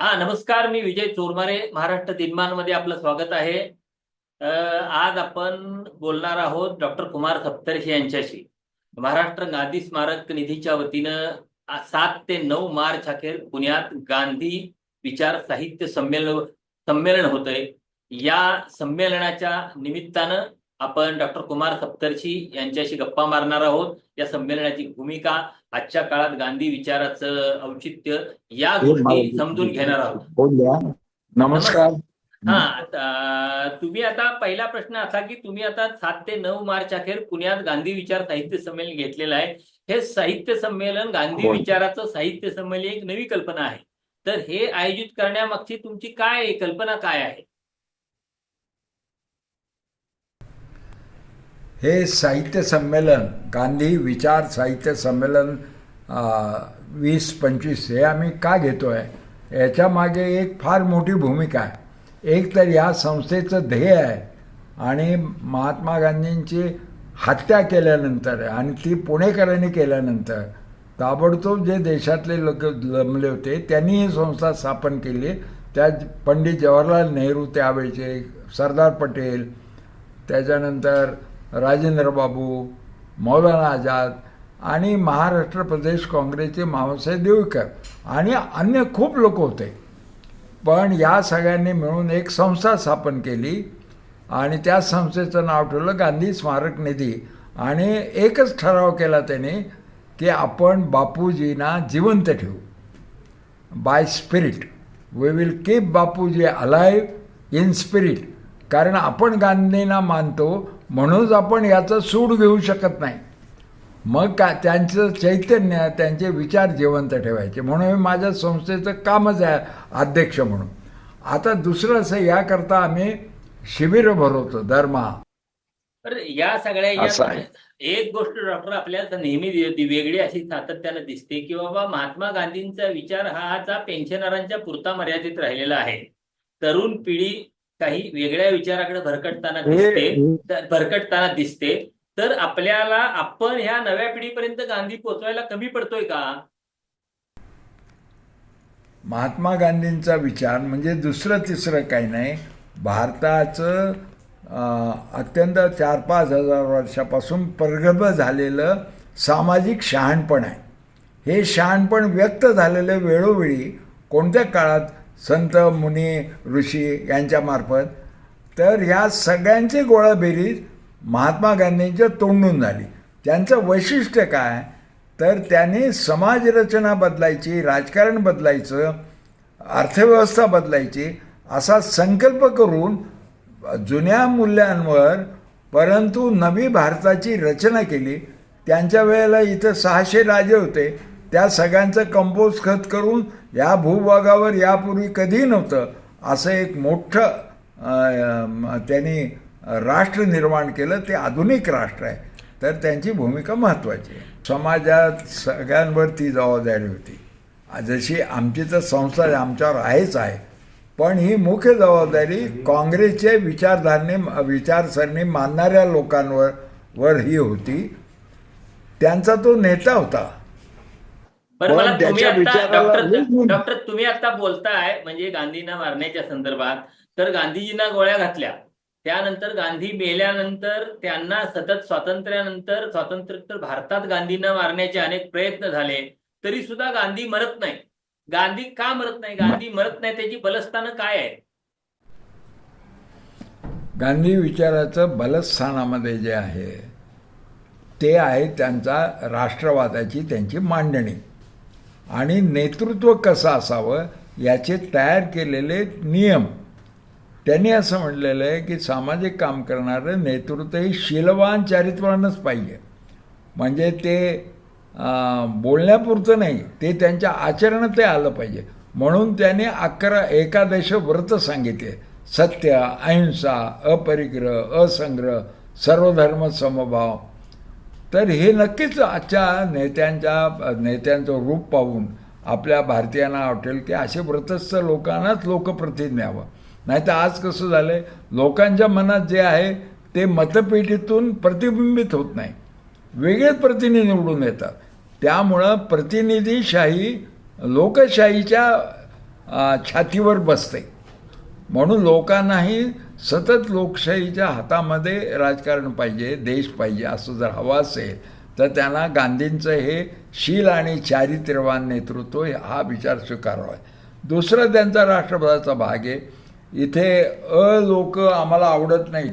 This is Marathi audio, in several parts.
हा नमस्कार मी विजय चोरमारे महाराष्ट्र दिनमानमध्ये आपलं स्वागत आहे. आज आपण बोलणार आहोत डॉक्टर कुमार सप्तर्षी यांच्याशी. महाराष्ट्र गांधी स्मारक निधीच्या वतीनं सात ते नऊ मार्च अखेर पुण्यात गांधी विचार साहित्य संमेलन संमेलन होतंय. या संमेलनाच्या निमित्तानं आपण डॉक्टर कुमार सप्तर्षी यांच्याशी गप्पा मारणार आहोत. या संमेलनाची भूमिका आजच्या काळात गांधी विचाराचं औचित्य या गोष्टी समजून घेणार आहोत. नमस्कार. हा तुम्ही आता पहिला प्रश्न असा की तुम्ही आता सात ते नऊ मार्च अखेर पुण्यात गांधी विचार साहित्य संमेलन घेतलेलं आहे. हे साहित्य संमेलन गांधी होय. विचाराचं साहित्य संमेलन ही एक नवी कल्पना आहे. तर हे आयोजित करण्यामागची तुमची काय कल्पना काय आहे? हे साहित्य संमेलन गांधी विचार साहित्य संमेलन वीस पंचवीस हे आम्ही का घेतो आहे याच्यामागे एक फार मोठी भूमिका आहे. एक तर ह्या संस्थेचं ध्येय आहे आणि महात्मा गांधींची हत्या केल्यानंतर आणि ती पुणेकरांनी केल्यानंतर ताबडतोब जे देशातले लोक जमले होते त्यांनी ही संस्था स्थापन केली. त्यात पंडित जवाहरलाल नेहरू त्यावेळचे सरदार पटेल त्याच्यानंतर राजेंद्र बाबू मौलाना आझाद आणि महाराष्ट्र प्रदेश काँग्रेसचे मामासाहेब देवकर आणि अन्य खूप लोक होते. पण या सगळ्यांनी मिळून एक संस्था स्थापन केली आणि त्या संस्थेचं नाव ठेवलं गांधी स्मारक निधी आणि एकच ठराव केला त्याने की आपण बापूजींना जिवंत ठेवू. By spirit we will keep Bapuji alive in spirit कारण आपण गांधींना मानतो म्हणूनच आपण याचं सूड घेऊ शकत नाही. मग का त्यांचं चैतन्य त्यांचे विचार जिवंत ठेवायचे. म्हणून मी माझ्या संस्थेचं कामच आहे अध्यक्ष म्हणून. आता दुसरं असं याकरता आम्ही शिबिरं भरवतो दरमहा तर या सगळ्या. एक गोष्ट डॉक्टर आपल्याला नेहमी वेगळी अशी सातत्यानं दिसते की बाबा महात्मा गांधींचा विचार हा आता पेन्शनरांच्या पुरता मर्यादित राहिलेला आहे. तरुण पिढी काही वेगळ्या विचाराकडे भरकटताना दिसते तर- भरकटताना दिसते. तर आपल्याला आपण ह्या नव्या पिढीपर्यंत गांधी पोचवायला कमी पडतोय का? महात्मा गांधींचा विचार म्हणजे दुसरं तिसरं काही नाही. भारताचं अत्यंत चार पाच हजार वर्षापासून प्रगल्भ झालेलं सामाजिक शहाणपण आहे. हे शहाणपण व्यक्त झालेलं वेळोवेळी कोणत्या काळात संत मुनी ऋषी यांच्यामार्फत तर ह्या सगळ्यांची गोळाबेरीज महात्मा गांधींच्या तोंडून झाली. त्यांचं वैशिष्ट्य काय? तर त्यांनी समाजरचना बदलायची राजकारण बदलायचं अर्थव्यवस्था बदलायची असा संकल्प करून जुन्या मूल्यांवर परंतु नवी भारताची रचना केली. त्यांच्या वेळेला इथं सहाशे राजे होते. त्या सगळ्यांचं कंपोज खत करून या भूभागावर यापूर्वी कधीही नव्हतं. असं एक मोठं त्यांनी राष्ट्र निर्माण केलं ते आधुनिक राष्ट्र आहे. तर त्यांची भूमिका महत्त्वाची आहे. समाजात सगळ्यांवर ती जबाबदारी होती. जशी आमची तर संस्था आमच्यावर आहेच आहे. पण ही मुख्य जबाबदारी काँग्रेसचे विचारधारणे विचारसरणी मानणाऱ्या लोकांवर वर ही होती. त्यांचा तो नेता होता. पण मला तुम्ही आता डॉक्टर डॉक्टर तुम्ही आता बोलताय म्हणजे गांधींना मारण्याच्या संदर्भात. तर गांधीजींना गोळ्या घातल्या. त्यानंतर गांधी मेल्यानंतर त्यांना सतत स्वातंत्र्यानंतर स्वातंत्र्योत्तर भारतात गांधींना मारण्याचे अनेक प्रयत्न झाले तरी सुद्धा गांधी मरत नाही. गांधी का मरत नाही? गांधी मरत नाही त्याची बलस्थानं काय आहे गांधी विचाराचं बलस्थानामध्ये जे आहे ते आहे त्यांचा राष्ट्रवादाची त्यांची मांडणी. आणि नेतृत्व कसं असावं याचे तयार केलेले नियम. त्यांनी असं म्हटलेलं आहे की सामाजिक काम करणारं नेतृत्व हे शीलवान चारित्र्यानंच पाहिजे. म्हणजे ते बोलण्यापुरतं नाही ते त्यांच्या आचरणात ते आलं पाहिजे. म्हणून त्याने अकरा एकादश व्रत सांगितले. सत्य अहिंसा अपरिग्रह असंग्रह सर्वधर्म समभाव तर हे नक्कीच आजच्या नेत्यांच्या नेत्यांचं रूप पाहून आपल्या भारतीयांना वाटेल की असे व्रतस्थ लोकांनाच लोकप्रतिनिधी न्यावं नाही तर आज कसं झालं आहे लोकांच्या मनात जे आहे ते मतपेटीतून प्रतिबिंबित होत नाही. वेगळेच प्रतिनिधी निवडून येतात. त्यामुळं प्रतिनिधीशाही लोकशाहीच्या छातीवर बसते. म्हणून लोकांनाही सतत लोकशाहीच्या हातामध्ये राजकारण पाहिजे देश पाहिजे असं जर हवं असेल तर त्यांना गांधींचं हे शील आणि चारित्र्यवान नेतृत्व हा विचार स्वीकारावा. दुसरा त्यांचा राष्ट्रपदाचा भाग आहे. इथे अ लोक आम्हाला आवडत नाहीत.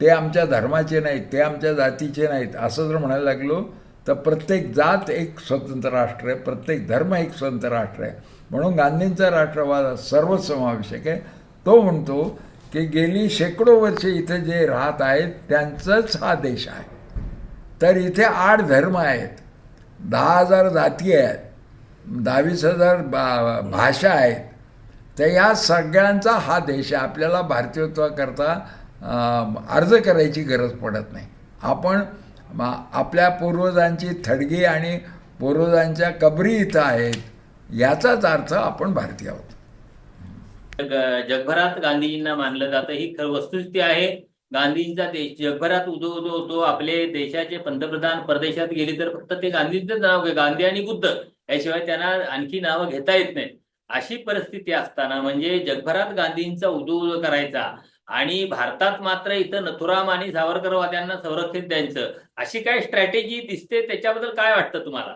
ते आमच्या धर्माचे नाहीत ते आमच्या जातीचे नाहीत असं जर म्हणायला लागलो तर प्रत्येक जात एक स्वतंत्र राष्ट्र आहे प्रत्येक धर्म एक स्वतंत्र राष्ट्र आहे. म्हणून गांधींचा राष्ट्रवाद सर्वसमावेशक आहे. तो म्हणतो की गेली शेकडो वर्षे इथे जे राहत आहेत त्यांचाच हा देश आहे. तर इथे आठ धर्म आहेत. दहा हजार जाती आहेत. दहावीस हजार बा भाषा आहेत. तर या सगळ्यांचा हा देश आहे. आपल्याला भारतीयत्वाकरता अर्ज करायची गरज पडत नाही. आपण म- आपल्या पूर्वजांची थडगी आणि पूर्वजांच्या कबरी इथं आहेत याचाच अर्थ आपण भारतीय आहोत. जगभरात गांधीजींना मानलं जातं. ही खरं वस्तुस्थिती आहे. गांधींचा देश जगभरात उदो उदो होतो आपले देशाचे पंतप्रधान परदेशात गेले तर फक्त ते गांधींचंच नाव गांधी आणि बुद्ध. याशिवाय त्यांना आणखी नावं घेता येत नाहीत. अशी परिस्थिती असताना म्हणजे जगभरात गांधींचा उदो उदो करायचा आणि भारतात मात्र इथं नथुराम आणि सावरकरवाद्यांना संरक्षण द्यायचं. अशी काय स्ट्रॅटेजी दिसते? त्याच्याबद्दल काय वाटतं तुम्हाला?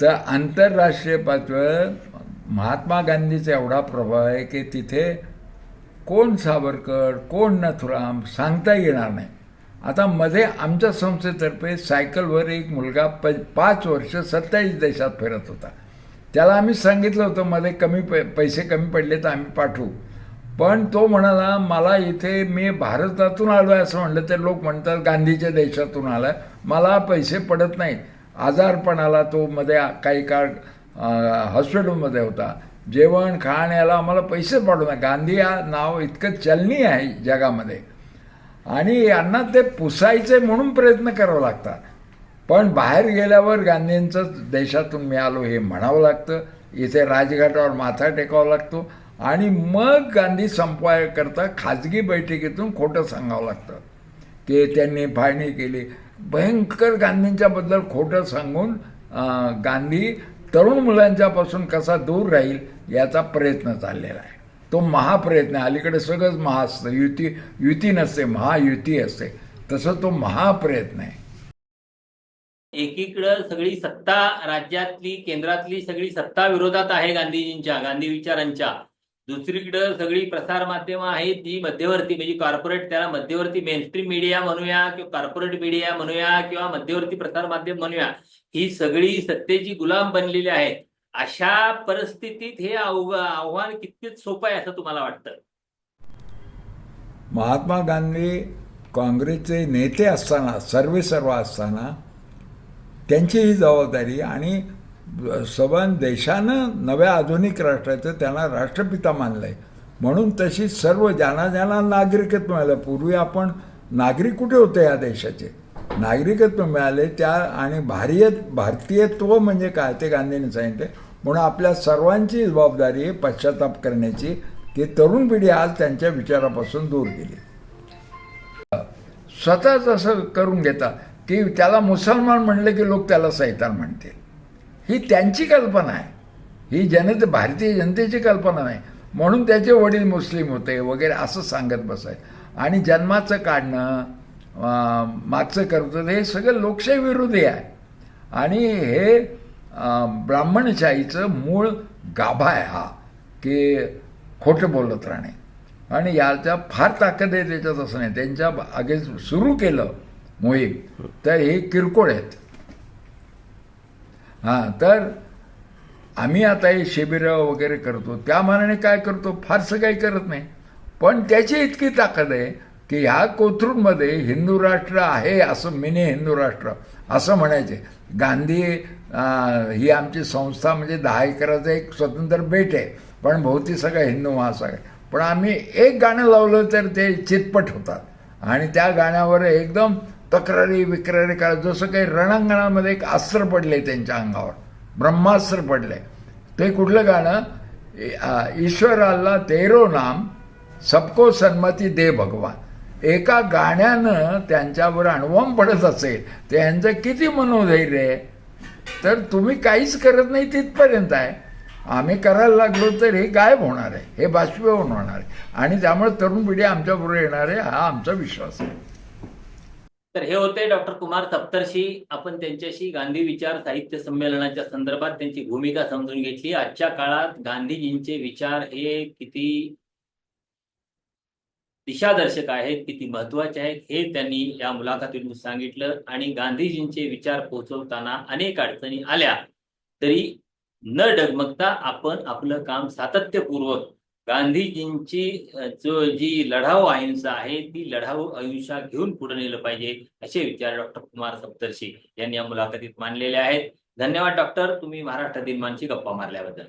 तर आंतरराष्ट्रीय पातळीवर महात्मा गांधीचा एवढा प्रभाव आहे की तिथे कोण सावरकर कोण नथुराम सांगता येणार नाही. आता मध्ये आमच्या संस्थेतर्फे सायकलवर एक मुलगा प पाच वर्ष सत्तावीस देशात फिरत होता. त्याला आम्ही सांगितलं होतं मध्ये कमी पै पैसे कमी पडले तर आम्ही पाठवू. पण तो म्हणाला मला इथे मी भारतातून आलो आहे असं म्हणलं तर लोक म्हणतात गांधीच्या देशातून आला मला पैसे पडत नाहीत. आजारपणाला तो मध्ये काही काळ हॉस्पिटलमध्ये होता. जेवण खाण्याला आम्हाला पैसे पाडू नये गांधी हा नाव इतकं चलनी आहे जगामध्ये. आणि यांना ते पुसायचे म्हणून प्रयत्न करावं लागतात. पण बाहेर गेल्यावर गांधींचंच देशातून मी आलो हे म्हणावं लागतं. इथे राजघाटावर माथा टेकावा लागतो. आणि मग गांधी संपवायकरता खाजगी बैठकीतून खोटं सांगावं लागतं. ते त्यांनी फाळणी केली. भयंकर गांधींच्याबद्दल खोटं सांगून गांधी तरुण मुलांच्यापासून कसा दूर राहील याचा प्रयत्न चाललेला आहे. तो महाप्रयत्न आहे. अलीकडे सगळंच महा असतं. युती युती नसते महायुती असते. तसं तो महाप्रयत्न आहे. एकीकडं सगळी सत्ता राज्यातली केंद्रातली सगळी सत्ता विरोधात आहे गांधीजींच्या गांधी विचारांच्या. दुसरीकडं सगळी प्रसार माध्यमं आहेत जी मध्यवर्ती म्हणजे कॉर्पोरेट त्याला मध्यवर्ती मेनस्ट्रीम मीडिया म्हणूया किंवा कॉर्पोरेट मीडिया म्हणूया किंवा मध्यवर्ती प्रसार माध्यम म्हणूया ही सगळी सत्तेची गुलाम बनलेली आहेत. अशा परिस्थितीत हे आव्हान कितकीच सोपं आहे असं तुम्हाला वाटतं? महात्मा गांधी काँग्रेसचे नेते असताना सर्वे सर्व असताना त्यांची ही जबाबदारी आणि सबन देशानं नव्या आधुनिक राष्ट्राचं त्यांना राष्ट्रपिता मानलं आहे म्हणून तशी सर्व ज्यांना ज्यांना नागरिकत्व मिळालं. पूर्वी आपण नागरिक कुठे होते या देशाचे? नागरिकत्व मिळाले त्या आणि भारतीय भारतीयत्व म्हणजे काय ते गांधींनी सांगितले. म्हणून आपल्या सर्वांची जबाबदारी आहे पश्चाताप करण्याची. की तरुण पिढी आज त्यांच्या विचारापासून दूर गेली. स्वतःच असं करून घेतात की त्याला मुसलमान म्हणलं की लोक त्याला सैतान म्हणतील. ही त्यांची कल्पना आहे. ही जनते भारतीय जनतेची कल्पना नाही. म्हणून त्याचे वडील मुस्लिम होते वगैरे असं सांगत बसाय आणि जन्माचं काढणं मागचं करतं हे सगळं लोकशाही विरोधी आहे. आणि हे ब्राह्मणशाहीचं मूळ गाभा आहे हा की खोटं बोलत राहणे. आणि याच्या फार ताकद आहे त्याच्यात असं नाही. त्यांच्या अगेन्स्ट सुरू केलं मोहीम. तर हे किरकोळ आहेत. हां तर आम्ही आता हे शिबिरं वगैरे करतो. त्या मानाने काय करतो? फारसं काही करत नाही. पण त्याची इतकी ताकद आहे की ह्या कोथरूडमध्ये हिंदू राष्ट्र आहे असं मिनी हिंदू राष्ट्र असं म्हणायचे. गांधी ही आमची संस्था म्हणजे दहा एकराचं एक स्वतंत्र बेट आहे. पण भोवती सगळं हिंदू महासागर. आहे. पण आम्ही एक गाणं लावलं तर ते चितपट होतात. आणि त्या गाण्यावर एकदम तक्रारी विक्रारी का जसं काही रणांगणामध्ये एक अस्त्र पडले त्यांच्या अंगावर ब्रह्मास्त्र पडले ते कुठलं गाणं? ईश्वराला ईश्वर अल्ला तेरो नाम सबको सन्मती दे भगवान. एका गाण्यानं त्यांच्यावर अणवम पडत असेल ते यांचं किती मनोधैर्य आहे? तर तुम्ही काहीच करत नाही तिथपर्यंत आहे. आम्ही करायला लागलो तर हे गायब होणार आहे हे बाष्पीभवन होणार आहे. आणि त्यामुळे तरुण पिढी आमच्याबरोबर येणार आहे हा आमचा विश्वास आहे. तर हे होते डॉक्टर कुमार सप्तर्षी. आपण त्यांच्याशी गांधी विचार साहित्य संमेलनाच्या संदर्भात त्यांची भूमिका समजून घेतली. आजच्या काळात गांधीजींचे विचार हे किती दिशादर्शक आहेत किती महत्त्वाचे आहेत हे त्यांनी या मुलाखतीतून सांगितलं. आणि गांधीजींचे विचार पोहोचवताना अनेक अडचणी आल्या. तरी न डगमगता आपण आपलं काम सातत्यपूर्वक गांधीजींची जो जी लढाऊ अहिंसा आहे ती लढाऊ अहिंसा घेऊन पुढे नेलं पाहिजे असे विचार डॉक्टर कुमार सप्तर्षी यांनी या मुलाखतीत मांडलेले आहेत. धन्यवाद डॉक्टर तुम्ही महाराष्ट्र दिनमानची गप्पा मारल्याबद्दल.